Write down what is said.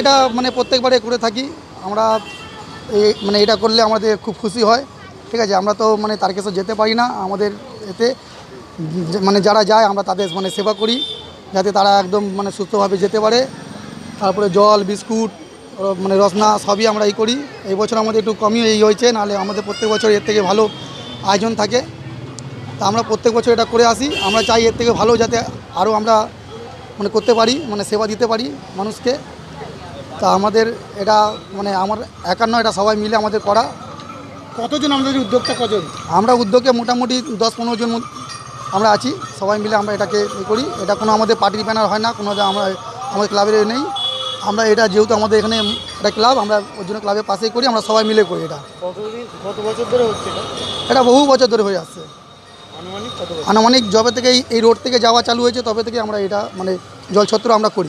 এটা মানে প্রত্যেকবারে করে থাকি। আমরা এই মানে এটা করলে আমাদের খুব খুশি হয়। ঠিক আছে, আমরা তো মানে তারকেশ্বর যেতে পারি না আমাদের এতে। মানে যারা যায়, আমরা তাদের মানে সেবা করি, যাতে তারা একদম মানে সুস্থভাবে যেতে পারে। তারপরে জল, বিস্কুট মানে রসনা সবই আমরা এই করি। এই বছর আমাদের একটু কমই এই হয়েছে, নাহলে আমাদের প্রত্যেক বছর এর থেকে ভালো আয়োজন থাকে। তা আমরা প্রত্যেক বছর এটা করে আসি। আমরা চাই এর থেকে ভালো যাতে আরও আমরা মানে করতে পারি মানে সেবা দিতে পারি মানুষকে। তা আমাদের এটা মানে আমার একার নয় এটা সবাই মিলে আমাদের করা। কতজন আমাদের উদ্যোক্তা কজন? আমরা উদ্যোগে মোটামুটি দশ পনেরো জন আমরা আছি সবাই মিলে আমরা এটাকে করি। এটা কোনো আমাদের পার্টির ব্যানার হয় না কোনো আমরা আমাদের ক্লাবের নেই। আমরা এটা যেহেতু আমাদের এখানে একটা ক্লাব আমরা ওই জন্য ক্লাবের পাশেই করি আমরা সবাই মিলে করি এটা। কত বছর ধরে হচ্ছে এটা? বহু বছর ধরে হয়ে আসছে। আনুমানিক যবে থেকে এই- এই রোড থেকে যাওয়া চালু হয়েছে তবে থেকে আমরা এটা মানে জলছত্র আমরা করি।